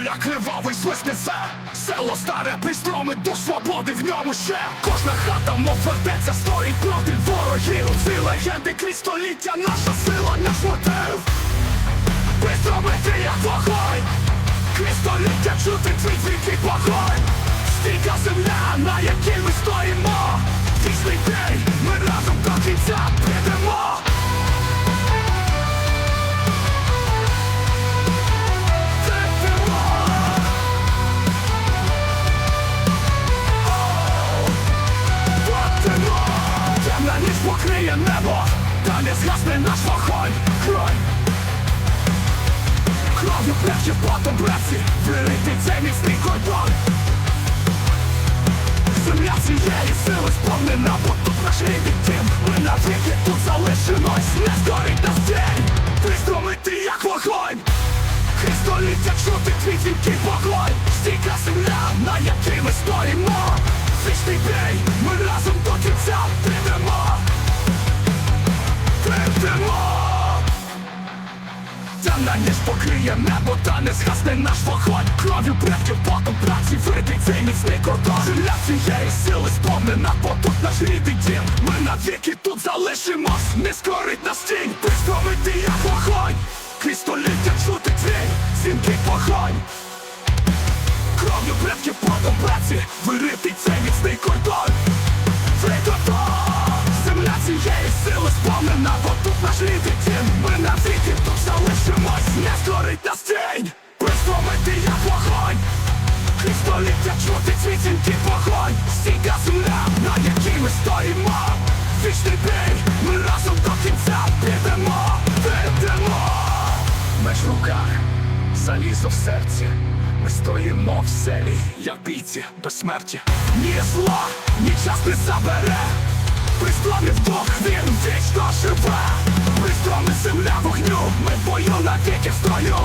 поля кривавий свист несе. Село старе, пістроми, дух свободи в ньому ще. Кожна хата, мов фортеця, стоїть проти ворогів. Ці легенди крізь століття, наша сила, наш мотив. Пістроми ти як вогонь. Крізь століття чути твій твій вогонь. Стійка земля, на якій ми стоїмо. Вічний день, ми разом до кінця покриє небо. Та не згасне наш вогонь. Крой Кров'ю плечі потом братці. Вирити цей міцний кордон. Земля цієї сили сповнена, бо тут наш рідний дім. Ми навіки тут залишимось, не згорить нас день. Пристромити як вогонь. Крізь століття чути твій дзвінкий вогонь Стійка земля, на якій ми стоїмо. Вічний бій, ми разом до кінця Темна ніж покриє небо, та не згасне наш вогонь Кров'ю предків потом праці виритий цей міцний кордон. Земля цієї сили сповнена, тут наш рідний дім. Ми навіки тут залишимось, не скорить нас тінь. Пристромити як вогонь. Крізь століття чути твій дзвінкий вогонь. Кров'ю предків потом праці. Виритий цей міцний кордон чути свій дзвінкий вогонь Стійка земля, на якій ми стоїмо. Вічний бій, ми разом до кінця підемо, підемо. Меч в руках, залізо в серці. Ми стоїмо в селі, як бійці до смерті. Ні зла, ні час не забере. Пристромі вдох, він вічно живе. Пристромі земля вогню, ми в бою навіки в строю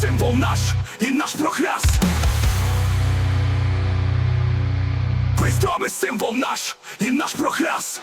символ наш і наш прогрес Пристромі символ наш і наш прогрес